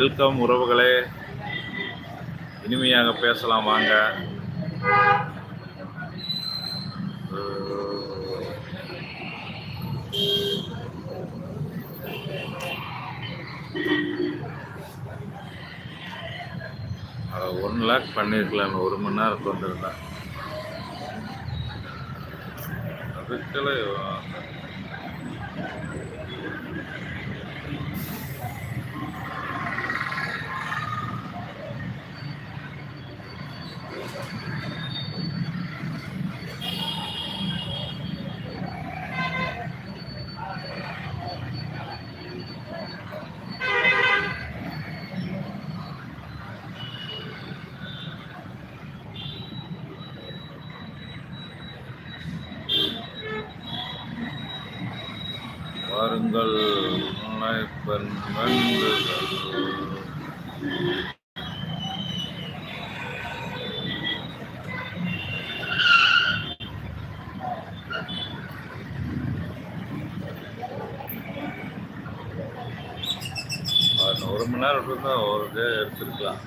Welcome உறவுகளே இனிமையாக பேசலாம் வாங்க. ஒன் லேக் பண்ணியிருக்கலாம் ஒரு மணி நேரத்துக்கு வந்திருந்தேன் அதுக்கெல்லாம் வாருங்கள் முனைப்பன் ஒரு மணி நேரம் இருந்தால் ஒரு டே எடுத்துருக்கலாம்.